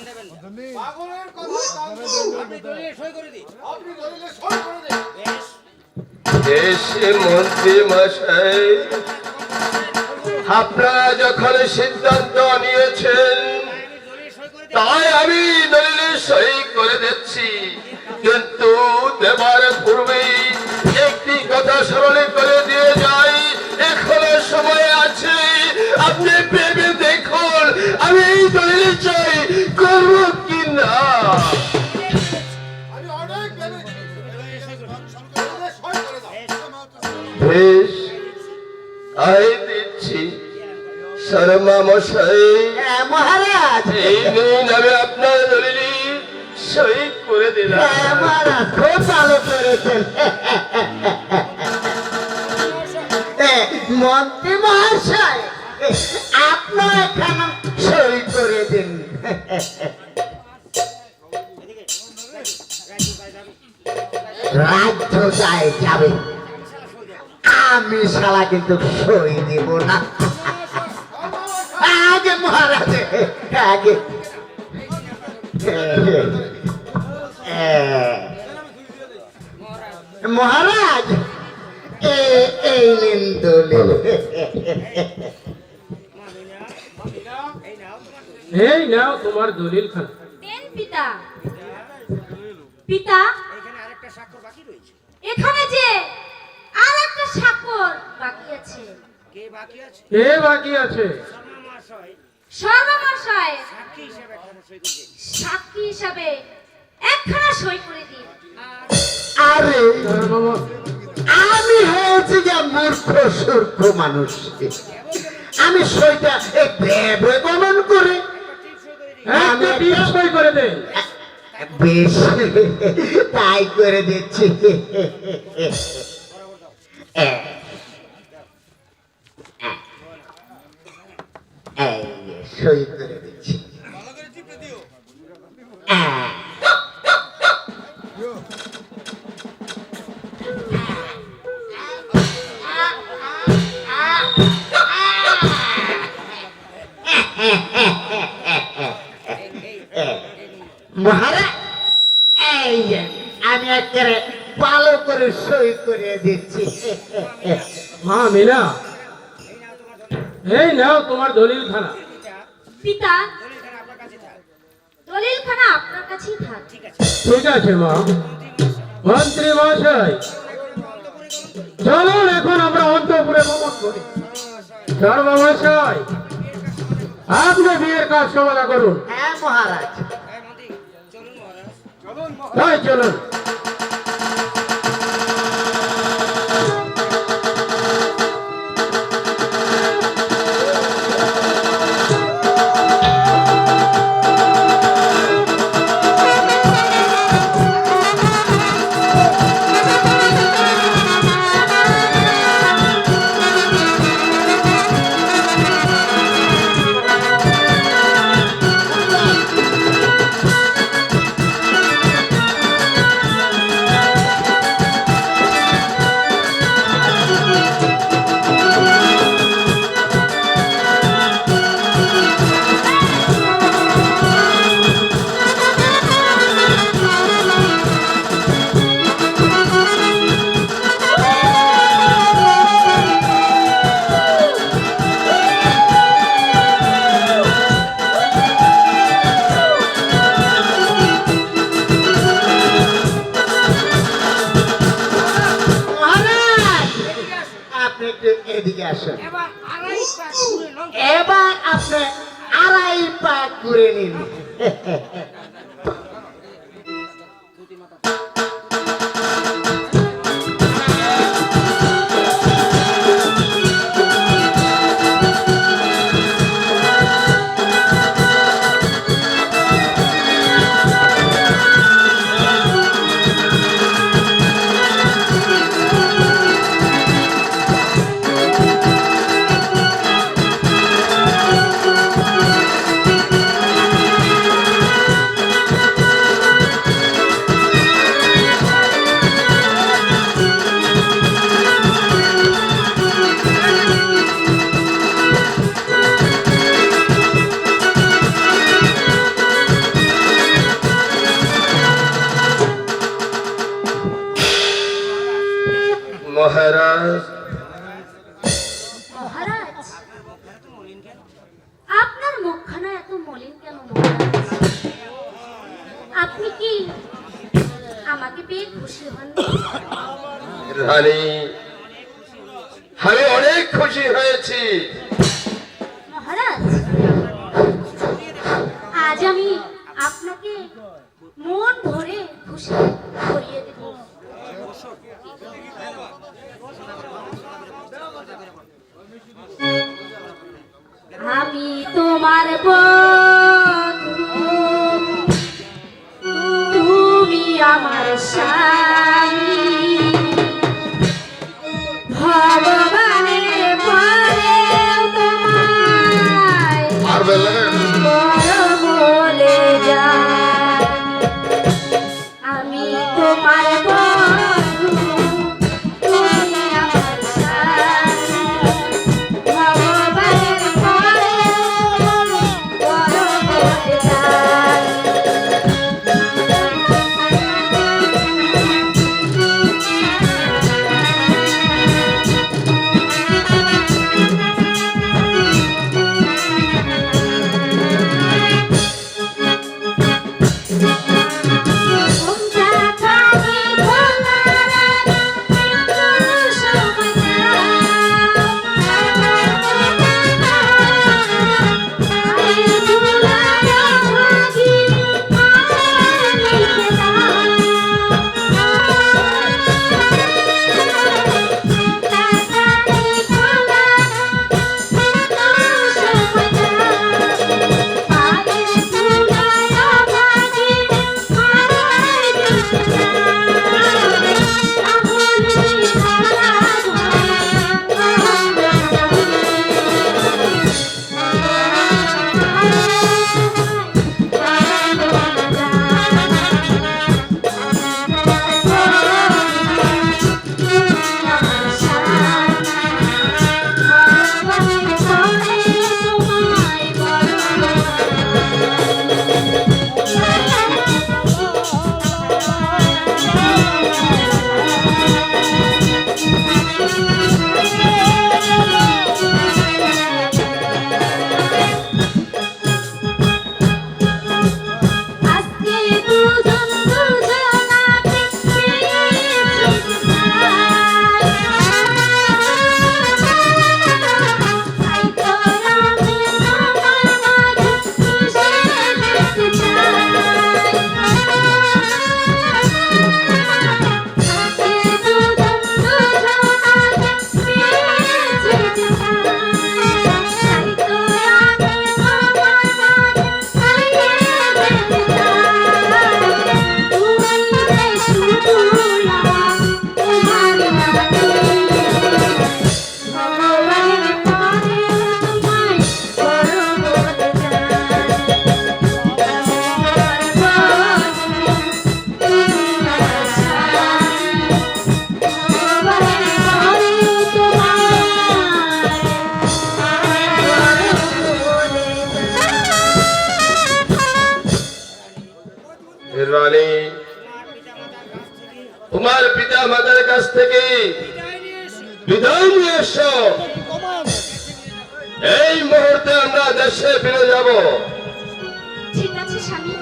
কান দেবেন পাগলের কথায় কান আপনি দলিলে সই করে দিন আপনি দলিলে সই করে দিন। বেশ। এসে মন্ত্রী মশাই আপনারা যখন সিদ্ধান্ত নিয়েছেন তাই আমি দলিলে সই করে দিচ্ছি। কিন্তু দেবার পূর্বেই একটি কথা স্মরণ করে দিয়ে যাই। এখনও সময় আছে। আপনি ভেবে দেখুন আমি এই দলিলে কি না। বেশ আই দিচ্ছি। শর্মা মশাই। হ্যাঁ, মহারাজ। এই নিন আমি আপনার দলিলে সই করে দিলাম। হ্যাঁ, মহারাজ খুব ভালো করেছেন। মন্ত্রী মহাশয় আপনার এখানে সই করে দিন। রাজ্য যায় যাবে। আমি শালা কিন্তু সই দিব না। আগে মহারাজ আগে। মহারাজ এই নিন দলিল এই নাও তোমার দলিল। এই নাও তোমার দলিল খানা। দেন পিতা। পিতা স্বাক্ষর বাকি রয়েছে? এখানে যে আর একটা স্বাক্ষর বাকি আছে। কে বাকি আছে? কে বাকি আছে? শর্মা মহাশয় সাক্ষী হিসেবে এখানে সই করে দিন। সাক্ষী হিসাবে একখানা সই করে দিন। আরে আমি হয়েছি যে মূর্খ সূর্খ মানুষ। আমি সইটা গমন করে। একটা সই করে দে। বেশ তাই করে দিচ্ছি সই করে দিচ্ছি হ্যাঁ। মহারাজ এই যে আমি একেবারে ভালো করে সই করে দিচ্ছি। মা মিনা এই নাও তোমার দলিল খানা পিতা দলিলখানা আপনার কাছে থাক। দলিলখানা আপনার কাছেই থাক ঠিক আছে মা। মন্ত্রী মহাশয় চলুন এখন আমরা অন্তপুরে ভ্রমণ করি। মহাশয় আপনি বিয়ের কাজ সমাধা করুন। হ্যাঁ মহারাজ। চলুন মহারাজ। করে নিন মহারাজ। আপনার মুখখানা এত মলিন কেন আপনি কি আমাকে পেয়ে খুশি হন? রানী আমি অনেক খুশি হয়েছি। মহারাজ আজ আমি আপনাকে মন ভরে খুশি তোমার রানী। তোমার পিতা মাতার কাছ থেকে বিদায় নিয়ে এসো। এই মুহূর্তে আমরা দেশে ফিরে যাব। ঠিক আছে, স্বামী।